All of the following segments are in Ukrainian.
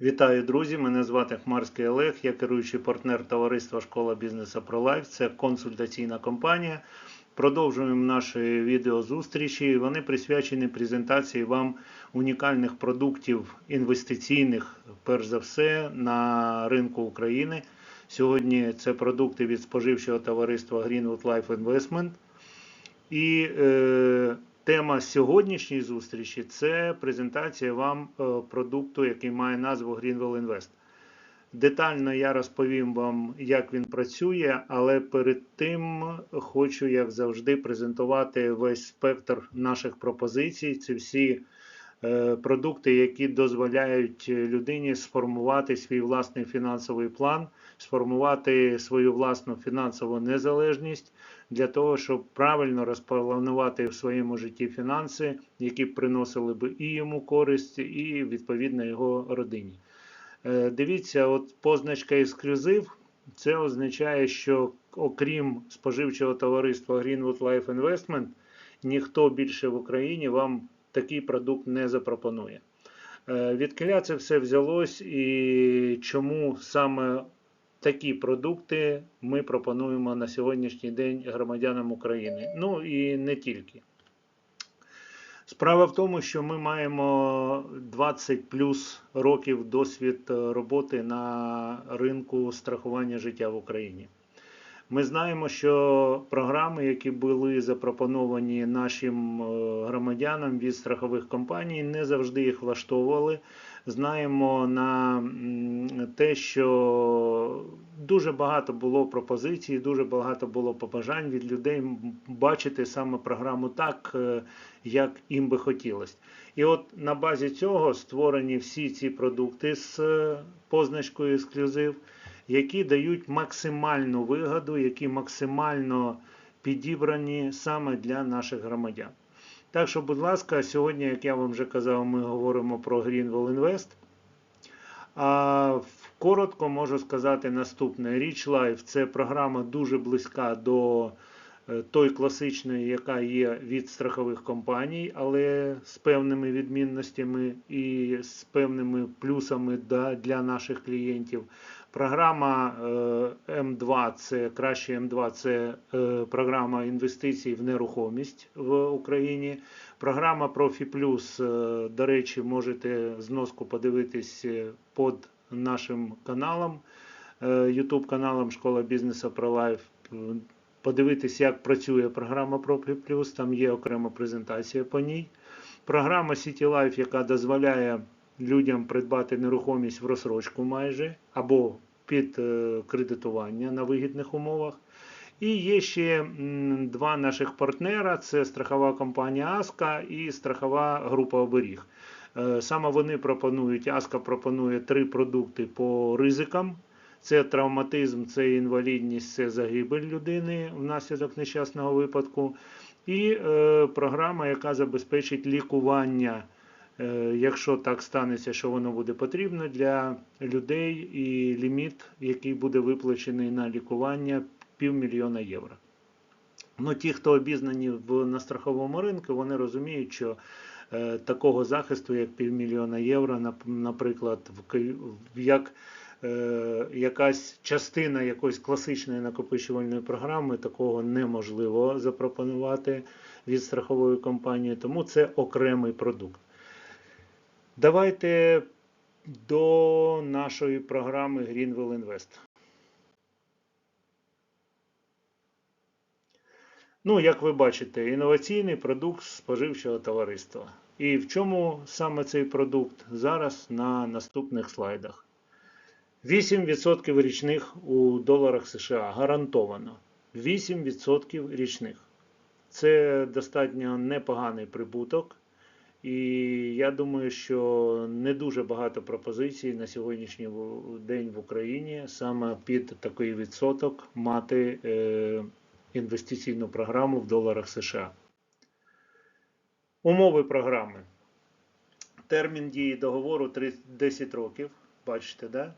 Вітаю, друзі! Мене звати Хмарський Олег, я керуючий партнер товариства Школа бізнесу ProLife. Це консультаційна компанія. Продовжуємо наші відеозустрічі. Вони присвячені презентації вам унікальних продуктів інвестиційних, перш за все, на ринку України. Сьогодні це продукти від споживчого товариства Greenwood Life Investment. І е, тема сьогоднішньої зустрічі це презентація вам е, продукту, який має назву Greenwell Invest. Детально я розповім вам, як він працює, але перед тим хочу, як завжди, презентувати весь спектр наших пропозицій. Це всі продукти, які дозволяють людині сформувати свій власний фінансовий план, сформувати свою власну фінансову незалежність для того, щоб правильно розпланувати в своєму житті фінанси, які б приносили би і йому користь, і відповідно його родині. Е, Дивіться, от позначка ексклюзив. Це означає, що окрім споживчого товариства Greenwood Life Investment, ніхто більше в Україні вам такий продукт не запропонує. Е, Відкиля це все взялось і чому саме такі продукти ми пропонуємо на сьогоднішній день громадянам України. Ну і не тільки. Справа в тому, що ми маємо 20 плюс років досвід роботи на ринку страхування життя в Україні. Ми знаємо, що програми, які були запропоновані нашим е, громадянам від страхових компаній, не завжди їх влаштовували. Знаємо на те, що дуже багато було пропозицій, дуже багато було побажань від людей бачити саме програму так, е, як їм би хотілося. І от на базі цього створені всі ці продукти з е, позначкою ексклюзив які дають максимальну вигоду, які максимально підібрані саме для наших громадян. Так що, будь ласка, сьогодні, як я вам вже казав, ми говоримо про Greenwell Invest. А коротко можу сказати наступне: Rich Life це програма дуже близька до е, той класичної, яка є від страхових компаній, але з певними відмінностями і з певними плюсами для наших клієнтів. Програма е, М2 це краще М2 це е, програма інвестицій в нерухомість в Україні. Програма Профі Плюс, е, до речі, можете зноску подивитись під нашим каналом, YouTube каналом Школа бізнесу про. Подивитись, як працює програма Профі Плюс, там є окрема презентація по ній. Програма City Life, яка дозволяє людям придбати нерухомість в розсрочку майже або під е, кредитування на вигідних умовах. І є ще два наших партнера: це страхова компанія Аска і страхова група Оберіг. Е, саме вони пропонують, Аска пропонує три продукти по ризикам. Це травматизм, це інвалідність, це загибель людини внаслідок нещасного випадку. І е, програма, яка забезпечить лікування якщо так станеться, що воно буде потрібно для людей, і ліміт, який буде виплачений на лікування, півмільйона євро. Ну, Ті, хто обізнані в на страховому ринку, вони розуміють, що е, такого захисту, як півмільйона євро, наприклад, в як е, якась частина якоїсь класичної накопичувальної програми, такого неможливо запропонувати від страхової компанії, тому це окремий продукт. Давайте до нашої програми Greenwell Invest. Ну, як ви бачите, інноваційний продукт споживчого товариства. І в чому саме цей продукт зараз на наступних слайдах? 8% річних у доларах США гарантовано. 8% річних. Це достатньо непоганий прибуток. І я думаю, що не дуже багато пропозицій на сьогоднішній день в Україні саме під такий відсоток мати е, інвестиційну програму в доларах США. Умови програми. Термін дії договору 10 років. Бачите, да?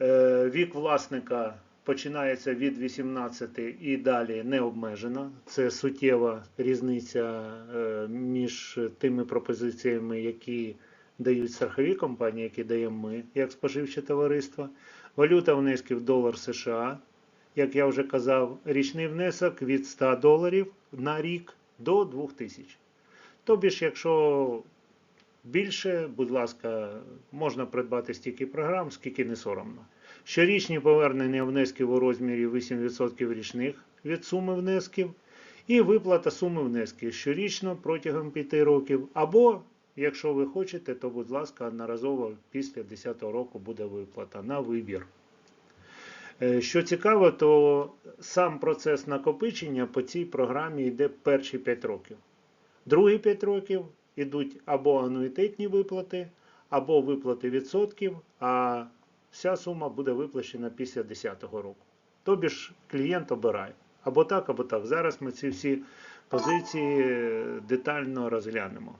Е, вік власника починається від 18 і далі не обмежена. Це суттєва різниця е, між тими пропозиціями, які дають страхові компанії, які даємо ми, як споживче товариство. Валюта внесків долар США, як я вже казав, річний внесок від 100 доларів на рік до 2000. Тобі ж, якщо більше, будь ласка, можна придбати стільки програм, скільки не соромно. Щорічні повернення внесків у розмірі 8% річних від суми внесків і виплата суми внесків щорічно протягом 5 років. Або, якщо ви хочете, то, будь ласка, одноразово після 10 року буде виплата на вибір. Е, Що цікаво, то сам процес накопичення по цій програмі йде перші 5 років. Другі 5 років йдуть або ануїтетні виплати, або виплати відсотків, а вся сума буде виплачена після 10-го року. Тобі ж клієнт обирає. Або так, або так. Зараз ми ці всі позиції детально розглянемо.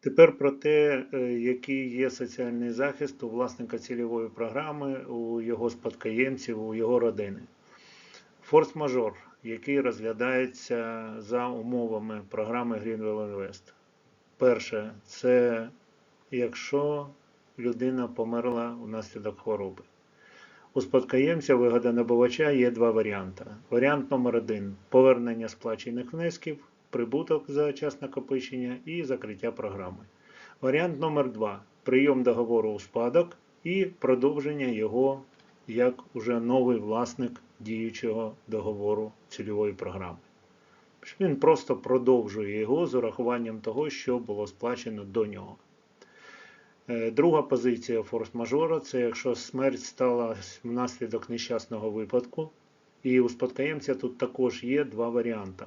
Тепер про те, е, який є соціальний захист у власника цільової програми, у його спадкоємців, у його родини. Форс-мажор, який розглядається за умовами програми Greenwell Invest. Перше, це якщо людина померла внаслідок хвороби. У спадкоємця вигодонабувача є два варіанти. Варіант номер один повернення сплачених внесків, прибуток за час накопичення і закриття програми. Варіант номер два прийом договору у спадок і продовження його як уже новий власник діючого договору цільової програми. Він просто продовжує його з урахуванням того, що було сплачено до нього. Е, Друга позиція форс-мажора це якщо смерть стала внаслідок нещасного випадку. І у спадкоємця тут також є два варіанти.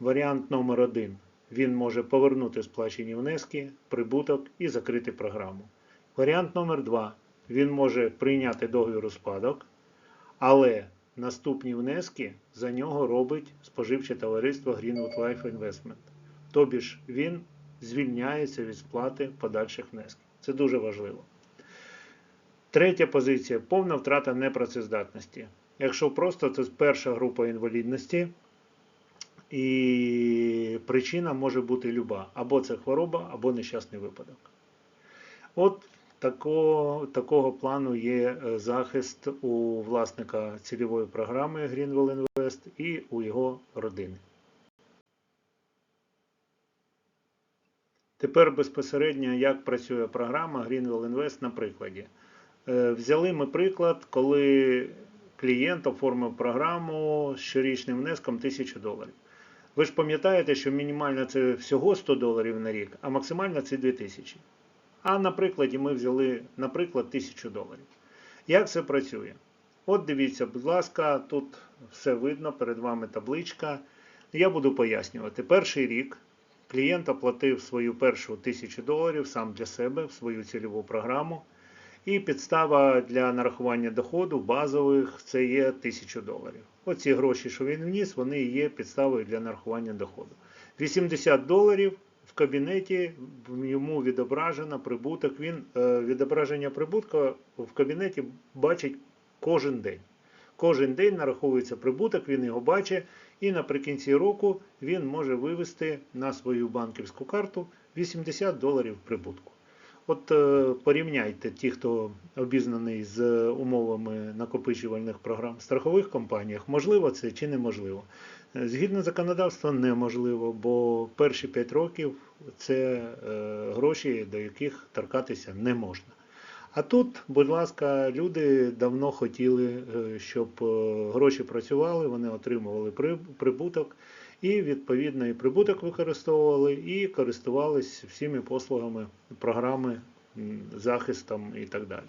Варіант номер один. Він може повернути сплачені внески, прибуток і закрити програму. Варіант номер два. Він може прийняти договір у спадок, але наступні внески за нього робить споживче товариство Greenwood Life Investment. Тобі ж він звільняється від сплати подальших внесків. Це дуже важливо. Третя позиція повна втрата непрацездатності. Якщо просто, це перша група інвалідності, і причина може бути люба. Або це хвороба, або нещасний випадок. От такого, такого плану є е, захист у власника цільової програми Greenwell Invest і у його родини. Тепер безпосередньо як працює програма Greenwell Invest на прикладі. Е, Взяли ми приклад, коли клієнт оформив програму з щорічним внеском 1000 доларів. Ви ж пам'ятаєте, що мінімально це всього 100 доларів на рік, а максимально це 2000. А на прикладі ми взяли, наприклад, 1000 доларів. Як це працює? От дивіться, будь ласка, тут все видно, перед вами табличка. Я буду пояснювати. Перший рік клієнт оплатив свою першу 1000 доларів сам для себе в свою цільову програму. І підстава для нарахування доходу базових це є 1000 доларів. Оці гроші, що він вніс, вони є підставою для нарахування доходу. 80 доларів в кабінеті йому відображено прибуток. Він е, відображення прибутку в кабінеті бачить кожен день. Кожен день нараховується прибуток, він його бачить, і наприкінці року він може вивести на свою банківську карту 80 доларів прибутку. От е, порівняйте ті, хто обізнаний з умовами накопичувальних програм в страхових компаніях, можливо це чи неможливо. Е, Згідно законодавства, неможливо, бо перші 5 років це е, гроші, до яких торкатися не можна. А тут, будь ласка, люди давно хотіли, е, щоб е, гроші працювали, вони отримували прибуток, і відповідно прибуток використовували, і користувались всіми послугами програми, захистом і так далі.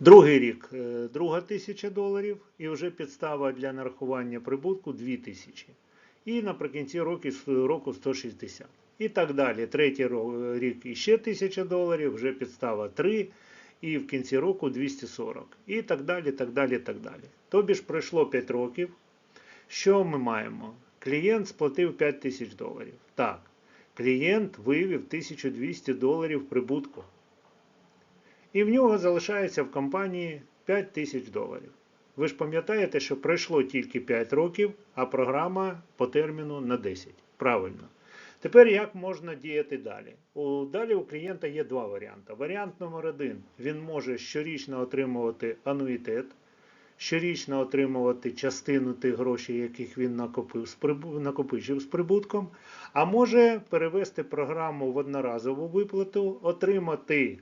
Другий рік е, друга тисяча доларів, і вже підстава для нарахування прибутку 2 тисячі. І наприкінці року 160. І так далі. Третій рік іще 1000 доларів, вже підстава 3, і в кінці року 240. І так далі, так далі, так далі. Тобі ж пройшло 5 років. Що ми маємо? Клієнт сплатив 5 тисяч доларів. Так, клієнт вивів 1200 доларів прибутку. І в нього залишається в компанії 5 тисяч доларів. Ви ж пам'ятаєте, що пройшло тільки 5 років, а програма по терміну на 10. Правильно. Тепер як можна діяти далі? У, далі у клієнта є два варіанти. Варіант номер один: він може щорічно отримувати ануїтет, щорічно отримувати частину тих грошей, яких він накопив, з прибу- накопичив з прибутком, а може перевести програму в одноразову виплату, отримати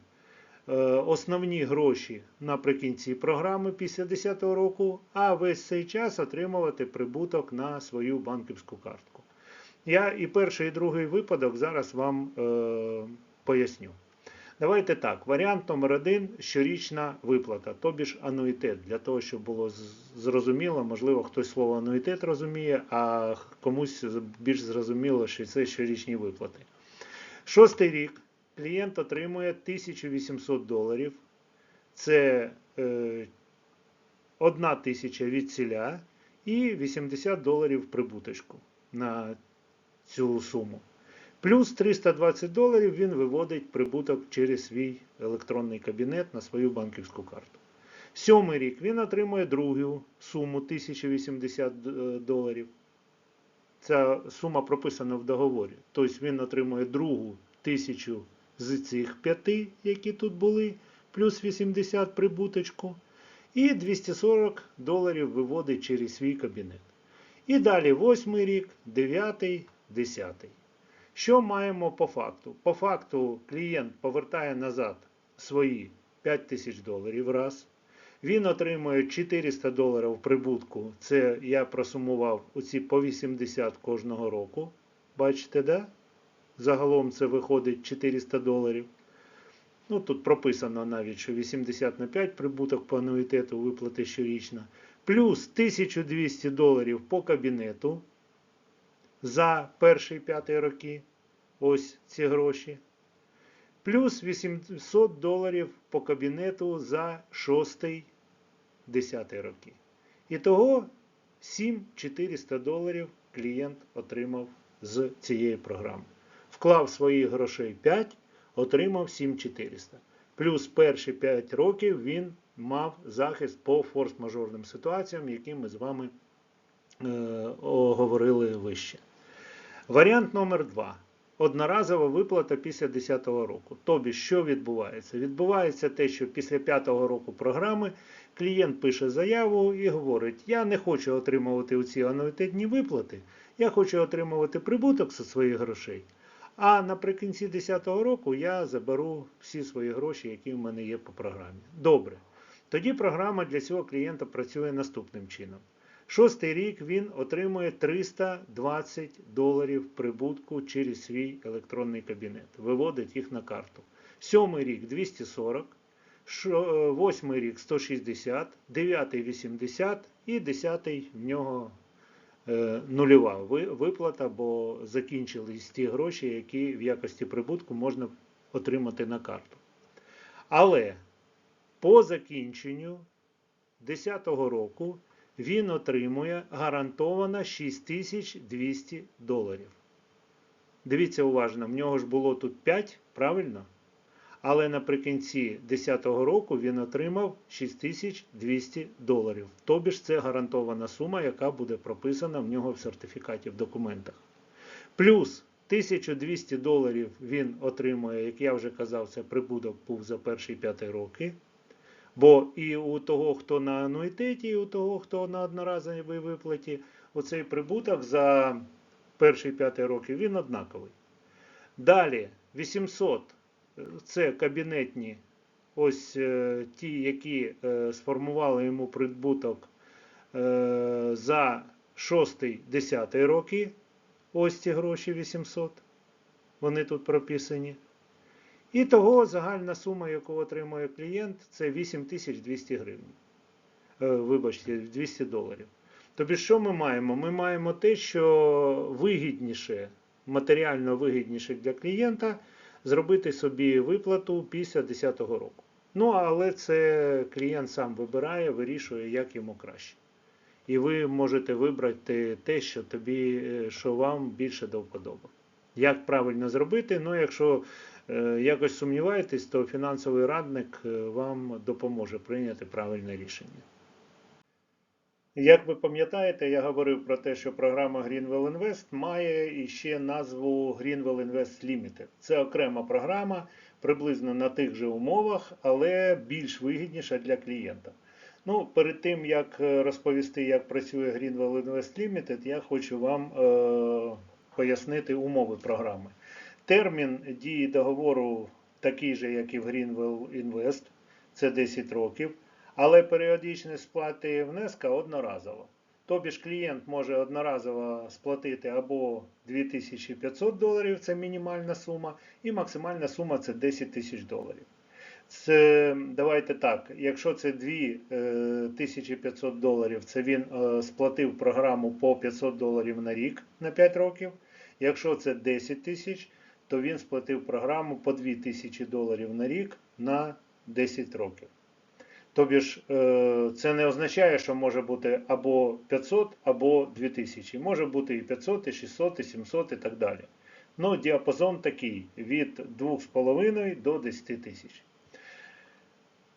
е, основні гроші наприкінці програми після 10 року, а весь цей час отримувати прибуток на свою банківську картку. Я і перший, і другий випадок зараз вам е, поясню. Давайте так. Варіант номер один щорічна виплата, тобі ж ануїтет, для того, щоб було зрозуміло, можливо, хтось слово ануїтет розуміє, а комусь більш зрозуміло, що це щорічні виплати. Шостий рік клієнт отримує 1800 доларів. Це е, одна тисяча від ціля і 80 доларів прибуточку на цю суму. Плюс 320 доларів він виводить прибуток через свій електронний кабінет на свою банківську карту. Сьомий рік він отримує другу суму 1080 е, доларів. Ця сума прописана в договорі. Тобто він отримує другу тисячу з цих п'яти, які тут були, плюс 80 прибуточку. І 240 доларів виводить через свій кабінет. І далі восьмий рік, дев'ятий, десятий. Що маємо по факту? По факту клієнт повертає назад свої 5 тисяч доларів раз. Він отримує 400 доларів прибутку. Це я просумував оці по 80 кожного року. Бачите, да? Загалом це виходить 400 доларів. Ну, тут прописано навіть, що 80 на 5 прибуток по ануїтету виплати щорічно. Плюс 1200 доларів по кабінету за перші 5 роки. Ось ці гроші. Плюс 800 доларів по кабінету за 6 10 роки. Ітого 7400 доларів клієнт отримав з цієї програми. Вклав своїх грошей 5, отримав 7400. Плюс перші 5 років він мав захист по форс-мажорним ситуаціям, які ми з вами е, оговорили вище. Варіант номер 2. Одноразова виплата після 10 року. Тобі, що відбувається? Відбувається те, що після 5-го року програми клієнт пише заяву і говорить: Я не хочу отримувати оці ануїтетні виплати, я хочу отримувати прибуток зі своїх грошей. А наприкінці 10 року я заберу всі свої гроші, які в мене є по програмі. Добре. Тоді програма для цього клієнта працює наступним чином. Шостий рік він отримує 320 доларів прибутку через свій електронний кабінет, виводить їх на карту. Сьомий рік 240, е, восьмий рік 160, дев'ятий 80 і десятий в нього е, нульова виплата, бо закінчились ті гроші, які в якості прибутку можна отримати на карту. Але по закінченню 10 року він отримує гарантовано 6200 доларів. Дивіться уважно, в нього ж було тут 5, правильно? Але наприкінці 10 року він отримав 6200 доларів. Тобі ж це гарантована сума, яка буде прописана в нього в сертифікаті в документах. Плюс 1200 доларів він отримує, як я вже казав, це прибуток був за перші 5 роки. Бо і у того, хто на ануїтеті, і у того, хто на одноразовій виплаті, оцей прибуток за перші 5 років він однаковий. Далі 800 е, це кабінетні, ось е, ті, які е, сформували йому прибуток е, за 6-10 роки. Ось ці гроші 800. Вони тут прописані. І того загальна сума, яку отримує клієнт, це 8200 гривень. Вибачте, 200 доларів. Тобі що ми маємо? Ми маємо те, що вигідніше, матеріально вигідніше для клієнта зробити собі виплату після 10 року. Ну, але це клієнт сам вибирає, вирішує, як йому краще. І ви можете вибрати те, що тобі, е, що вам більше до вподоби. Як правильно зробити? Ну, якщо якось сумніваєтесь, то фінансовий радник е, вам допоможе прийняти правильне рішення. Як ви пам'ятаєте, я говорив про те, що програма Greenwell Invest має іще назву Greenwell Invest Limited. Це окрема програма, приблизно на тих же умовах, але більш вигідніша для клієнта. Ну, перед тим як е, розповісти, як працює Greenwell Invest Limited, я хочу вам е, пояснити умови програми. Термін дії договору такий же, як і в Greenwell Invest, це 10 років, але періодичність сплати внеска одноразова. Тобі ж клієнт може одноразово сплатити або 2500 доларів, це мінімальна сума, і максимальна сума це 10 тисяч доларів. Це давайте так. Якщо це 2500 доларів, це він е, сплатив програму по 500 доларів на рік на 5 років. Якщо це 10 тисяч, то він сплатив програму по 2000 доларів на рік на 10 років. Тобі ж е, це не означає, що може бути або 500, або 2000. Може бути і 500, і 600, і 700 і так далі. Ну, діапазон такий від 2,5 до 10 тисяч.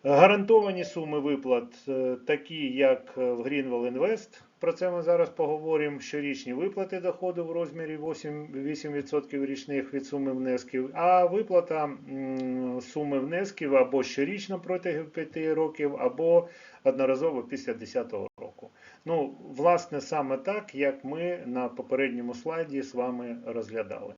Гарантовані суми виплат е, такі, як в Greenwell Invest. Про це ми зараз поговоримо. Щорічні виплати доходу в розмірі 8%, 8% річних від суми внесків, а виплата суми внесків або щорічно протягом 5 років, або одноразово після 10 року. Ну, власне, саме так, як ми на попередньому слайді з вами розглядали.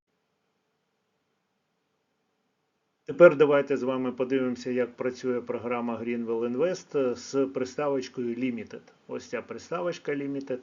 Тепер давайте з вами подивимося, як працює програма Greenwell Invest з приставочкою Limited. Ось ця приставочка Limited.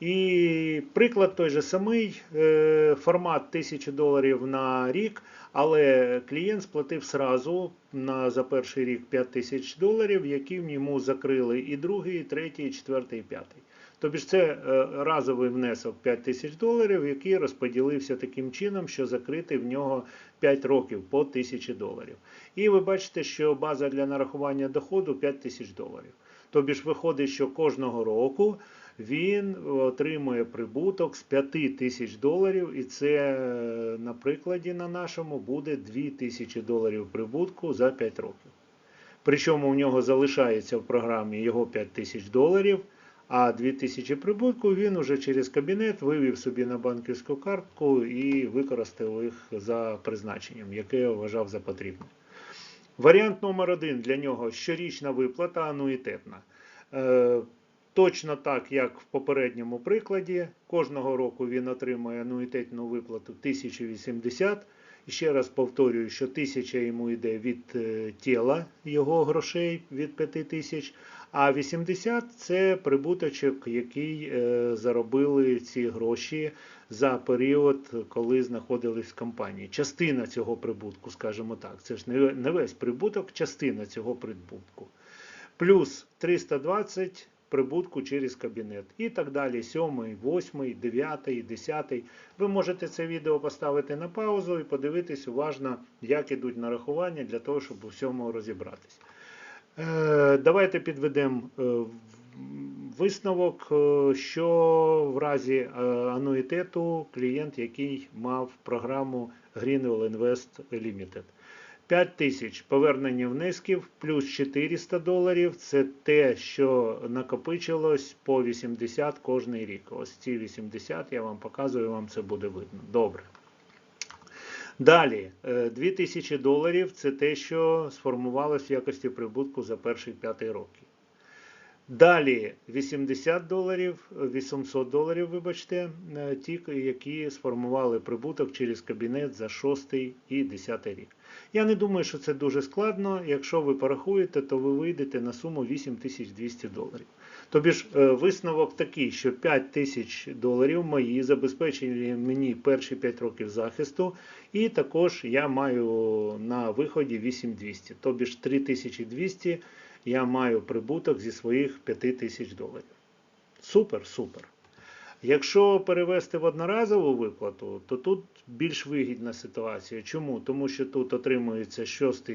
І приклад той же самий, е, формат 1000 доларів на рік, але клієнт сплатив сразу на, за перший рік 5000 доларів, які йому закрили і другий, і третій, і четвертий, і п'ятий. Тобто ж це е, разовий внесок 5 тисяч доларів, який розподілився таким чином, що закритий в нього 5 років по 1000 доларів. І ви бачите, що база для нарахування доходу 5 тисяч доларів. Тобі ж виходить, що кожного року він отримує прибуток з 5 тисяч доларів, і це е, на прикладі на нашому буде 2 тисячі доларів прибутку за 5 років. Причому у нього залишається в програмі його 5 тисяч доларів. А 2000 прибутку він уже через кабінет вивів собі на банківську картку і використав їх за призначенням, яке вважав за потрібне. Варіант номер один для нього щорічна виплата ануїтетна. Е, точно так, як в попередньому прикладі, кожного року він отримує ануїтетну виплату 1080. І ще раз повторюю, що 1000 йому йде від е, тіла його грошей від 5000, а 80 це прибуточок, який е, заробили ці гроші за період, коли знаходились в компанії. Частина цього прибутку, скажімо так, це ж не весь прибуток, частина цього прибутку. Плюс 320 прибутку через кабінет. І так далі. 7, 8, 9, 10. Ви можете це відео поставити на паузу і подивитись уважно, як ідуть нарахування для того, щоб у всьому розібратись. Е, давайте підведемо е, висновок, е, що в разі ануїтету клієнт, який мав програму Greenwell Invest Limited. 5 тисяч повернення внесків плюс 400 доларів це те, що накопичилось по 80 кожний рік. Ось ці 80 я вам показую, вам це буде видно. Добре. Далі, 2000 доларів це те, що сформувалось в якості прибутку за перші 5 роки. Далі 80 доларів, 800 доларів, вибачте, е, ті, які сформували прибуток через кабінет за 6 і 10 рік. Я не думаю, що це дуже складно. Якщо ви порахуєте, то ви вийдете на суму 8200 доларів. Тобі ж е, висновок такий, що 5 тисяч доларів мої забезпечені мені перші 5 років захисту, і також я маю на виході 8200, тобі ж 3200 я маю прибуток зі своїх 5 тисяч доларів. Супер, супер. Якщо перевести в одноразову виплату, то тут більш вигідна ситуація. Чому? Тому що тут отримується 6,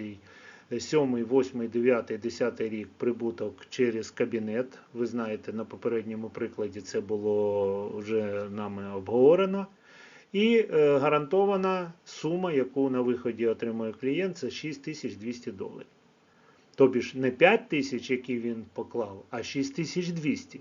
7, 8, 9, 10 рік прибуток через кабінет. Ви знаєте, на попередньому прикладі це було вже нами обговорено. І е, гарантована сума, яку на виході отримує клієнт, це 6200 доларів. Тобі ж не 5 тисяч, які він поклав, а 6200.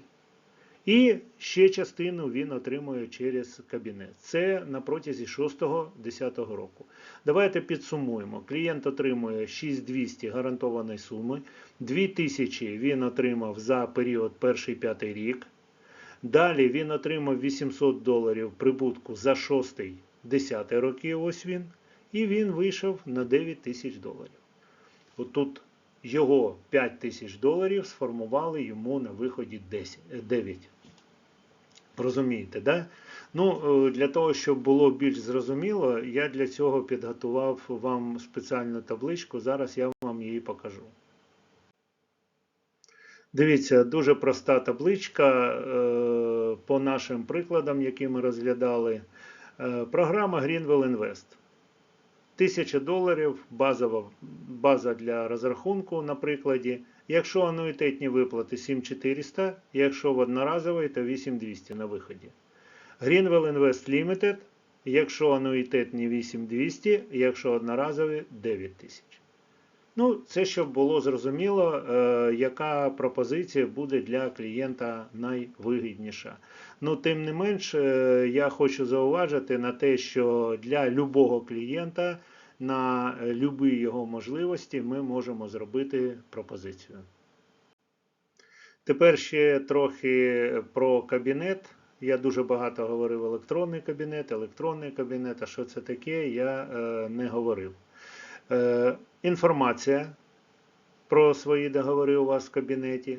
І ще частину він отримує через кабінет. Це на протязі 6-10 року. Давайте підсумуємо. Клієнт отримує 6200 гарантованої суми, 2000 він отримав за період перший п'ятий рік. Далі він отримав 800 доларів прибутку за 6-10 роки. Ось він. І він вийшов на 9 тисяч доларів. Отут його 5 тисяч доларів сформували йому на виході 10, е, 9. Розумієте, да? Ну, е, для того, щоб було більш зрозуміло, я для цього підготував вам спеціальну табличку. Зараз я вам її покажу. Дивіться, дуже проста табличка е, по нашим прикладам, які ми розглядали. Е, Програма Greenwell Invest. 1000 доларів базова, база для розрахунку на прикладі. Якщо ануїтетні виплати 7400, якщо в одноразовий, то 8200 на виході. Greenwell Invest Limited, якщо ануїтетні 8200, якщо одноразові 9000. Ну, це щоб було зрозуміло, е, яка пропозиція буде для клієнта найвигідніша. Ну, тим не менш, е, я хочу зауважити на те, що для любого клієнта на е, любі його можливості ми можемо зробити пропозицію. Тепер ще трохи про кабінет. Я дуже багато говорив електронний кабінет, електронний кабінет. А що це таке, я е, не говорив. Е, інформація про свої договори у вас в кабінеті.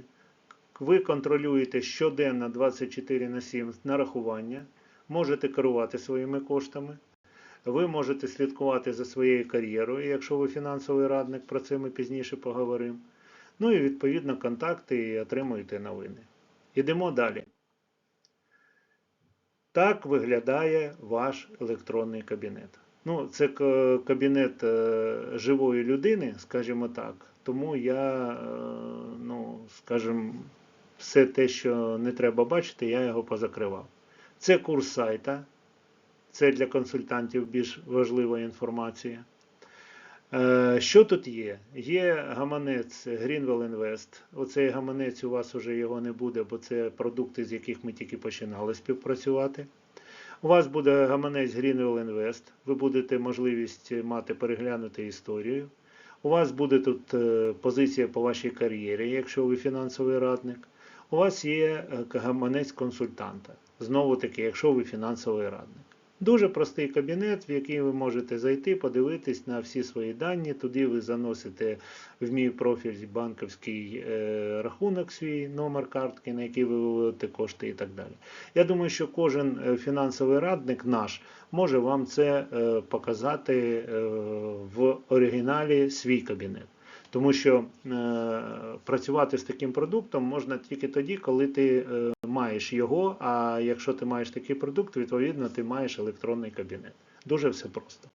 Ви контролюєте щоденно 24 на 7 нарахування, можете керувати своїми коштами. Ви можете слідкувати за своєю кар'єрою, якщо ви фінансовий радник, про це ми пізніше поговоримо. Ну і відповідно контакти і отримуєте новини. Ідемо далі. Так виглядає ваш електронний кабінет. Ну, це кабінет е, живої людини, скажімо так. Тому я, е, ну, скажімо, все те, що не треба бачити, я його позакривав. Це курс сайта. Це для консультантів більш важлива інформація. Е, Що тут є? Є гаманець Greenwell Invest. Оцей гаманець у вас вже його не буде, бо це продукти, з яких ми тільки починали співпрацювати. У вас буде гаманець Greenwell Invest. Ви будете можливість мати переглянути історію. У вас буде тут е, позиція по вашій кар'єрі, якщо ви фінансовий радник. У вас є е, гаманець консультанта. Знову таки, якщо ви фінансовий радник. Дуже простий кабінет, в який ви можете зайти, подивитись на всі свої дані. Туди ви заносите в мій профіль банківський е, рахунок, свій номер картки, на який ви виводите кошти і так далі. Я думаю, що кожен е, фінансовий радник наш може вам це е, показати в оригіналі свій кабінет. Тому що е, працювати з таким продуктом можна тільки тоді, коли ти е, маєш його. А якщо ти маєш такий продукт, відповідно ти маєш електронний кабінет. Дуже все просто.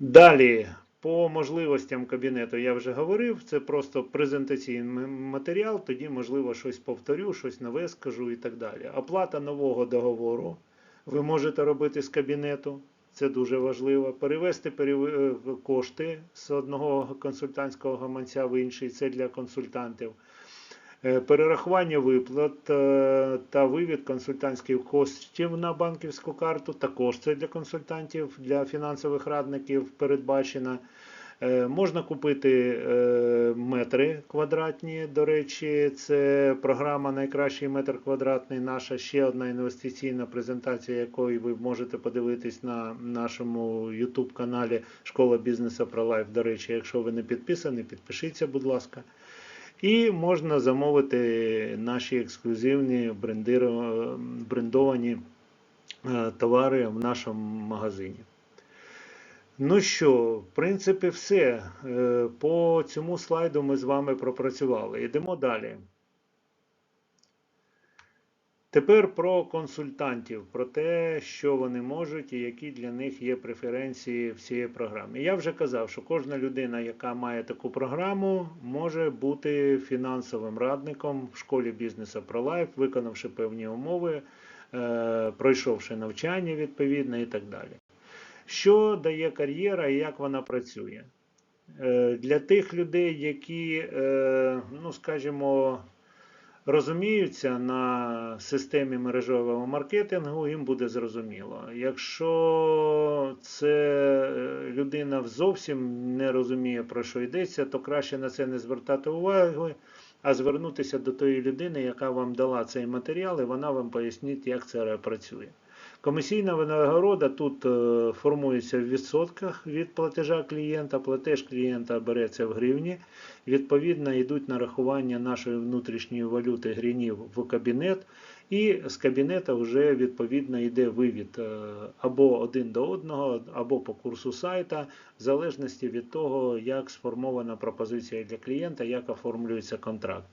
Далі, по можливостям кабінету я вже говорив. Це просто презентаційний матеріал, тоді, можливо, щось повторю, щось нове скажу і так далі. Оплата нового договору ви можете робити з кабінету. Це дуже важливо. Перевести перев... кошти з одного консультантського гаманця в інший це для консультантів. Е, Перерахування виплат е, та вивід консультантських коштів на банківську карту також це для консультантів, для фінансових радників передбачено. Е, Можна купити метри квадратні. До речі, це програма Найкращий метр квадратний. Наша ще одна інвестиційна презентація, якої ви можете подивитись на нашому YouTube каналі Школа бізнесу про лайф. До речі, якщо ви не підписані, підпишіться, будь ласка. І можна замовити наші ексклюзивні брендовані е, товари в нашому магазині. Ну що, в принципі, все. Е, По цьому слайду ми з вами пропрацювали. Йдемо далі. Тепер про консультантів, про те, що вони можуть і які для них є преференції в цій програмі. Я вже казав, що кожна людина, яка має таку програму, може бути фінансовим радником в школі бізнесу лайф, виконавши певні умови, е, пройшовши навчання відповідне і так далі. Що дає кар'єра і як вона працює? Е, Для тих людей, які, е, ну скажімо, розуміються на системі мережевого маркетингу, їм буде зрозуміло. Якщо це е, людина зовсім не розуміє, про що йдеться, то краще на це не звертати уваги, а звернутися до тої людини, яка вам дала цей матеріал, і вона вам пояснить, як це працює. Комісійна винагорода тут е, формується в відсотках від платежа клієнта. Платеж клієнта береться в гривні. Відповідно, йдуть нарахування нашої внутрішньої валюти грінів в кабінет, і з кабінета вже відповідно йде вивід е, або один до одного, або по курсу сайта, в залежності від того, як сформована пропозиція для клієнта, як оформлюється контракт.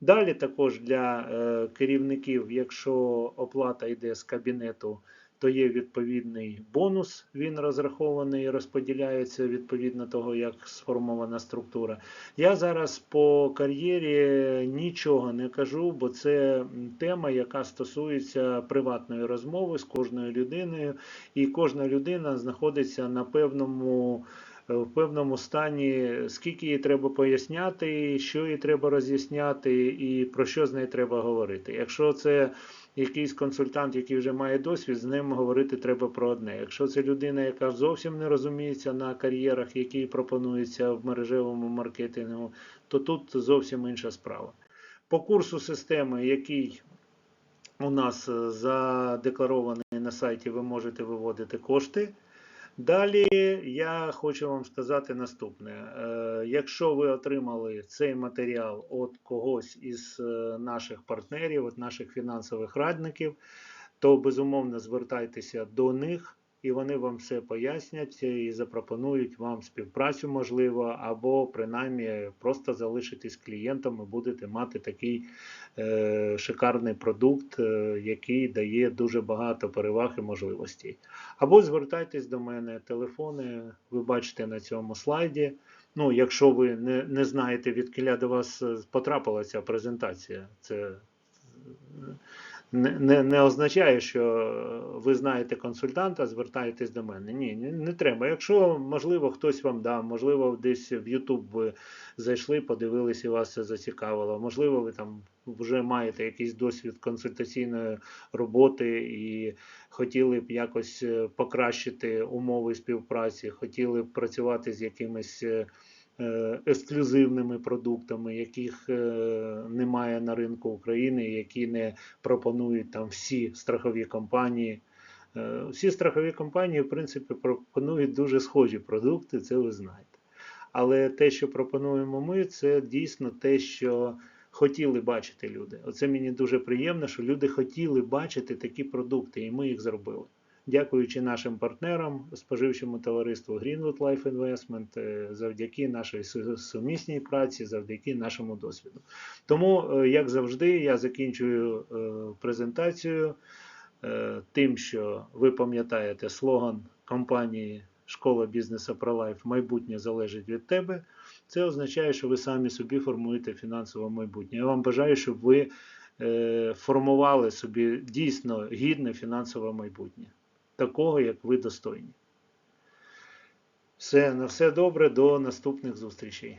Далі також для е, керівників, якщо оплата йде з кабінету, то є відповідний бонус, він розрахований і розподіляється відповідно того, як сформована структура. Я зараз по кар'єрі нічого не кажу, бо це тема, яка стосується приватної розмови з кожною людиною, і кожна людина знаходиться на певному. Е, В певному стані, скільки їй треба поясняти, що їй треба роз'ясняти, і про що з нею треба говорити. Якщо це якийсь консультант, який вже має досвід, з ним говорити треба про одне. Якщо це людина, яка зовсім не розуміється на кар'єрах, які пропонуються в мережевому маркетингу, то тут зовсім інша справа. По курсу системи, який у нас е, задекларований на сайті, ви можете виводити кошти. Далі я хочу вам сказати наступне: Е, якщо ви отримали цей матеріал від когось із е, наших партнерів, від наших фінансових радників, то безумовно звертайтеся до них, і вони вам все пояснять і запропонують вам співпрацю, можливо, або принаймні просто залишитись клієнтом і будете мати такий е, шикарний продукт, е, який дає дуже багато переваг і можливостей. Або звертайтесь до мене, телефони ви бачите на цьому слайді. Ну, якщо ви не, не знаєте, відкиля до вас е, потрапила ця презентація, це е, не, не, означає, що ви знаєте консультанта, звертаєтесь до мене. Ні, не, не треба. Якщо, можливо, хтось вам дав, можливо, десь в YouTube ви зайшли, подивилися і вас це зацікавило. Можливо, ви там вже маєте якийсь досвід консультаційної роботи і хотіли б якось е, покращити умови співпраці, хотіли б працювати з якимись. Е, Ексклюзивними продуктами, яких е, немає на ринку України, які не пропонують там всі страхові компанії. Е, Всі страхові компанії, в принципі, пропонують дуже схожі продукти, це ви знаєте. Але те, що пропонуємо ми, це дійсно те, що хотіли бачити люди. Оце мені дуже приємно, що люди хотіли бачити такі продукти, і ми їх зробили. Дякуючи нашим партнерам, споживчому товариству Greenwood Life Investment, е, завдяки нашій сумісній праці, завдяки нашому досвіду. Тому, е, як завжди, я закінчую е, презентацію тим, що ви пам'ятаєте слоган компанії Школа бізнесу про лайф майбутнє залежить від тебе. Це означає, що ви самі собі формуєте фінансове майбутнє. Я вам бажаю, щоб ви формували собі дійсно гідне фінансове майбутнє, такого, як ви достойні. Все, на все добре, до наступних зустрічей.